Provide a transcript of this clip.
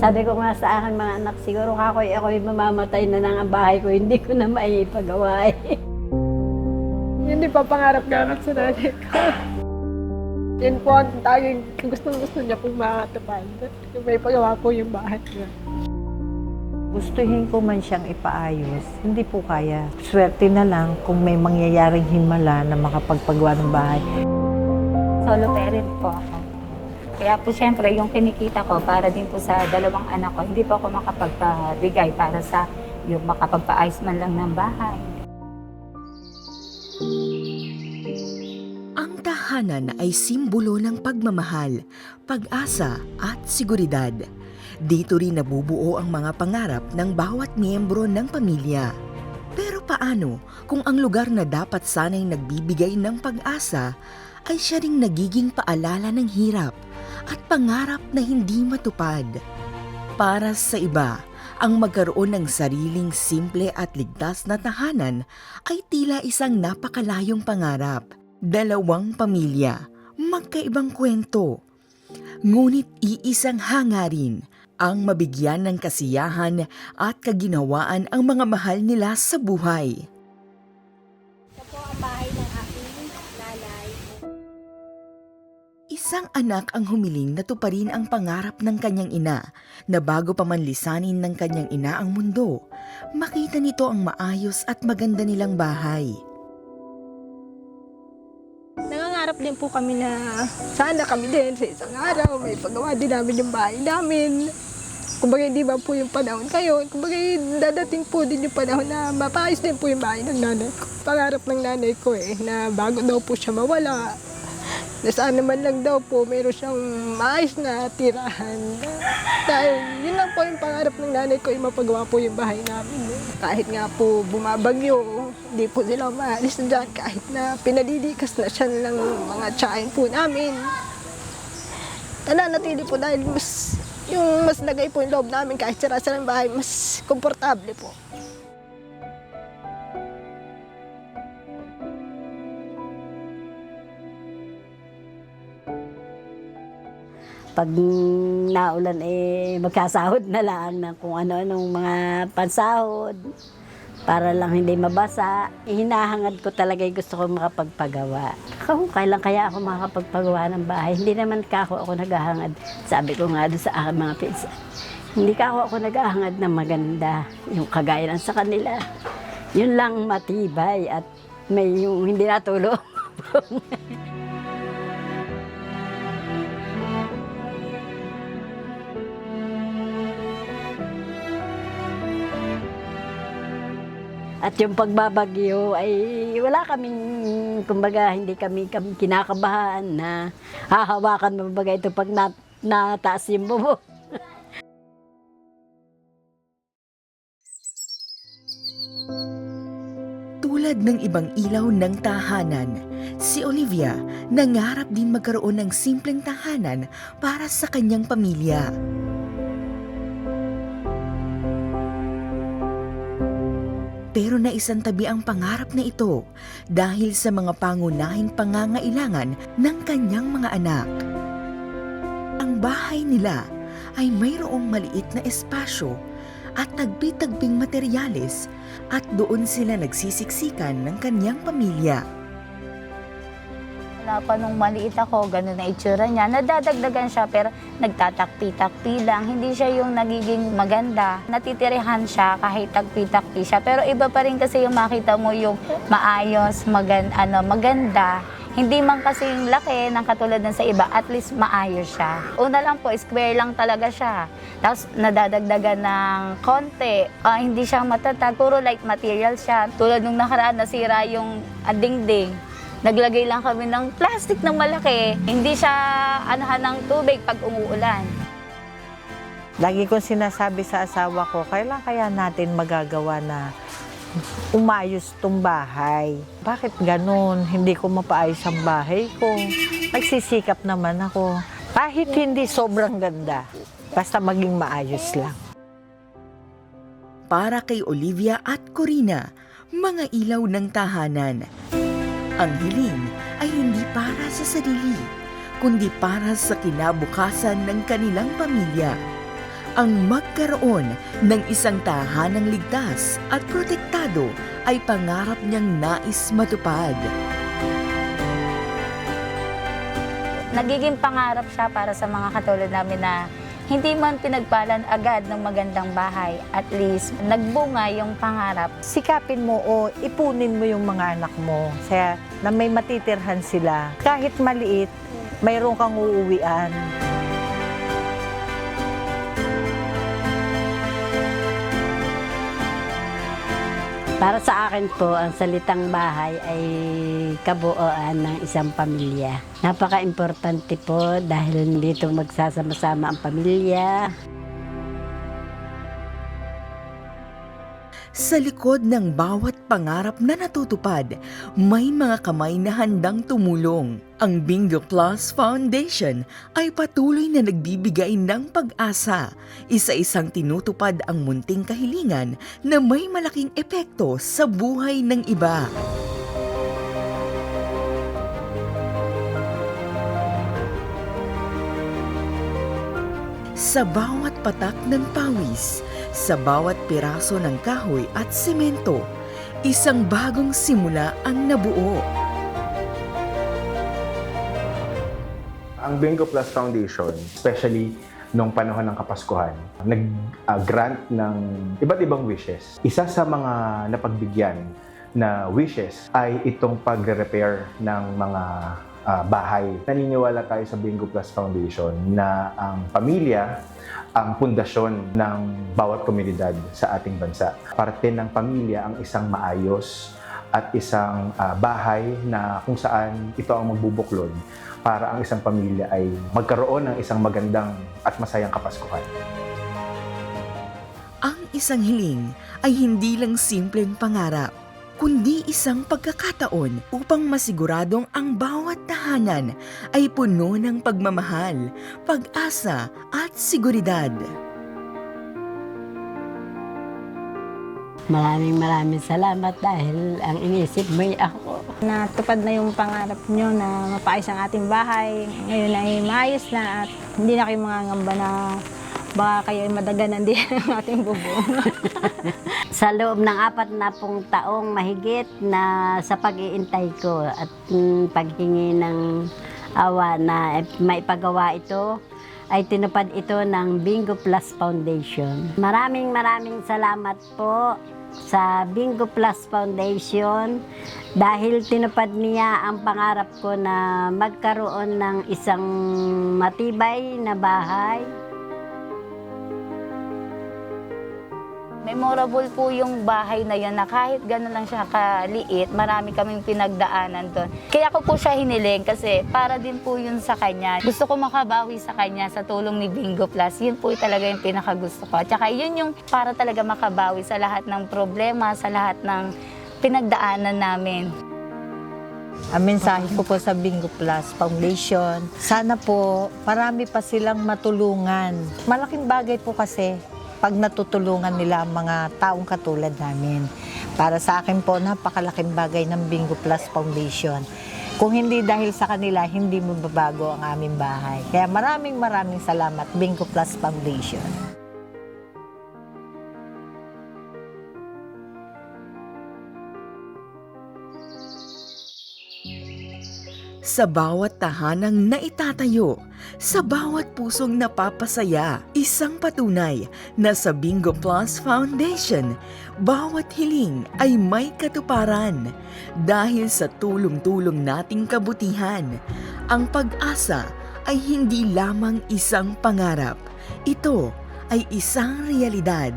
Sabi ko nga sa akin mga anak, siguro ako ako'y mamamatay na ng ang bahay ko, hindi ko na maipagawa eh. Hindi pa pangarap namin sa nanay ko. Yan po ang taging gustong gusto niya pong makatupad. Yung may pagawa po yung bahay niya. Gustuhin ko man siyang ipaayos, hindi po kaya. Swerte na lang kung may mangyayaring himala na makapagpagawa ng bahay. Solo parent po ako. Kaya po siyempre yung kinikita ko para din po sa dalawang anak ko, hindi po ako makapagpabigay para sa yung makapagpaayos man lang ng bahay. Ang tahanan ay simbolo ng pagmamahal, pag-asa at seguridad. Dito rin nabubuo ang mga pangarap ng bawat miyembro ng pamilya. Pero paano kung ang lugar na dapat sanay nagbibigay ng pag-asa ay siya ring nagiging paalala ng hirap at pangarap na hindi matupad? Para sa iba, ang magkaroon ng sariling simple at ligtas na tahanan ay tila isang napakalayong pangarap. Dalawang pamilya, magkaibang kwento. Ngunit iisang hangarin ang mabigyan ng kasiyahan at kaginawaan ang mga mahal nila sa buhay. Isang anak ang humiling na tuparin ang pangarap ng kanyang ina na bago pa man lisanin ng kanyang ina ang mundo, makita nito ang maayos at maganda nilang bahay. Nangangarap din po kami na sana kami din sa isang araw may pagawa din namin yung bahay namin. Kumbaga hindi ba po yung panahon kayo, kumbaga dadating po din yung panahon na mapayos din po yung bahay ng nanay ko. Pangarap ng nanay ko eh, na bago daw po siya mawala, na saan naman lang daw po meron siyang maayos na tirahan. Dahil yun lang po yung pangarap ng nanay ko, yung mapagawa po yung bahay namin. eh. Kahit nga po bumabagyo, hindi po sila maalis na dyan kahit na pinadidikas na siya ng mga tsahin po namin. Nananatili po dahil mas yung mas lagay po yung loob namin kahit sira-sira ng bahay, mas komportable po. Pag naulan eh, magkasahod na lang ng kung ano-anong mga pansahod para lang hindi mabasa. Eh, hinahangad ko talaga yung gusto ko makapagpagawa. Kung kailan kaya ako makapagpagawa ng bahay, hindi naman ka ako, ako naghahangad. Sabi ko nga doon sa aking mga pinsan, hindi ka ako, ako naghahangad na maganda. Yung kagaya ng sa kanila. Yun lang matibay at may yung hindi natulog. At yung pagbabagyo ay wala kaming, kumbaga, hindi kami, kinakabahan na hahawakan mo baga ito pag nat, nataas yung bubong. Tulad ng ibang ilaw ng tahanan, si Olivia nangarap din magkaroon ng simpleng tahanan para sa kanyang pamilya. Pero naisantabi ang pangarap na ito dahil sa mga pangunahing pangangailangan ng kanyang mga anak. Ang bahay nila ay mayroong maliit na espasyo at tagbi-tagbing materyales at doon sila nagsisiksikan ng kanyang pamilya. Wala pa nung maliit ako, ganun na itsura niya. Nadadagdagan siya pero nagtatakpi-takpi lang. Hindi siya yung nagiging maganda. Natitirihan siya kahit takpi-takpi siya. Pero iba pa rin kasi yung makita mo yung maayos, magan, ano, maganda. Hindi man kasi yung laki ng katulad ng sa iba, at least maayos siya. Una lang po, square lang talaga siya. Tapos nadadagdagan ng konti. Ah, hindi siya matatag, puro light material siya. Tulad nung nakaraan, nasira yung ah, dingding. Naglagay lang kami ng plastic na malaki. Hindi siya anahan ng tubig pag umuulan. Lagi kong sinasabi sa asawa ko, kailan kaya natin magagawa na umayos tong bahay? Bakit ganun? Hindi ko mapaayos ang bahay ko. Nagsisikap naman ako. Kahit hindi sobrang ganda, basta maging maayos lang. Para kay Olivia at Corina, mga ilaw ng tahanan. Ang hiling ay hindi para sa sarili, kundi para sa kinabukasan ng kanilang pamilya. Ang magkaroon ng isang tahanang ligtas at protektado ay pangarap niyang nais matupad. Nagiging pangarap siya para sa mga katulad namin na hindi man pinagpalan agad ng magandang bahay, at least nagbunga yung pangarap. Sikapin mo o ipunin mo yung mga anak mo. Kaya na may matitirhan sila. Kahit maliit, mayroon kang uuwian. Para sa akin po, ang salitang bahay ay kabuoan ng isang pamilya. Napaka-importante po dahil dito magsasama-sama ang pamilya. Sa likod ng bawat pangarap na natutupad, may mga kamay na handang tumulong. Ang Bingo Plus Foundation ay patuloy na nagbibigay ng pag-asa. Isa-isang tinutupad ang munting kahilingan na may malaking epekto sa buhay ng iba. Sa bawat patak ng pawis, sa bawat piraso ng kahoy at semento, isang bagong simula ang nabuo. Ang Bingo Plus Foundation, especially nung panahon ng Kapaskuhan, nag-grant ng iba't ibang wishes. Isa sa mga napagbigyan na wishes ay itong pag-repair ng mga ah, bahay. Naniniwala tayo sa Bingo Plus Foundation na ang pamilya ang pundasyon ng bawat komunidad sa ating bansa. Parte ng pamilya ang isang maayos at isang ah, bahay na kung saan ito ang magbubuklod para ang isang pamilya ay magkaroon ng isang magandang at masayang kapaskuhan. Ang isang hiling ay hindi lang simpleng pangarap, kundi isang pagkakataon upang masiguradong ang bawat tahanan ay puno ng pagmamahal, pag-asa at seguridad. Maraming maraming salamat dahil ang inisip mo ay ako. Natupad na yung pangarap nyo na mapaayos ang ating bahay. Ngayon ay maayos na at hindi na kayo mangangamba na baka kayo ay madaganan din ang ating bubong. Sa loob ng apat na pong taong mahigit na sa pag-iintay ko at paghingi ng awa na maipagawa ito, ay tinupad ito ng Bingo Plus Foundation. Maraming maraming salamat po sa Bingo Plus Foundation dahil tinupad niya ang pangarap ko na magkaroon ng isang matibay na bahay Memorable po yung bahay na yun na kahit gano'n lang siya kaliit, marami kaming pinagdaanan doon. Kaya ko po siya hiniling kasi para din po yun sa kanya. Gusto ko makabawi sa kanya sa tulong ni Bingo Plus. Yun po talaga yung pinakagusto ko. At saka yun yung para talaga makabawi sa lahat ng problema, sa lahat ng pinagdaanan namin. Ang mensahe ko po sa Bingo Plus Foundation, sana po marami pa silang matulungan. Malaking bagay po kasi pag natutulungan nila ang mga taong katulad namin. Para sa akin po, napakalaking bagay ng Bingo Plus Foundation. Kung hindi dahil sa kanila, hindi mababago ang aming bahay. Kaya maraming maraming salamat, Bingo Plus Foundation. Sa bawat tahanang naitatayo, sa bawat pusong napapasaya, isang patunay na sa Bingo Plus Foundation, bawat hiling ay may katuparan. Dahil sa tulong-tulong nating kabutihan, ang pag-asa ay hindi lamang isang pangarap. Ito ay isang realidad.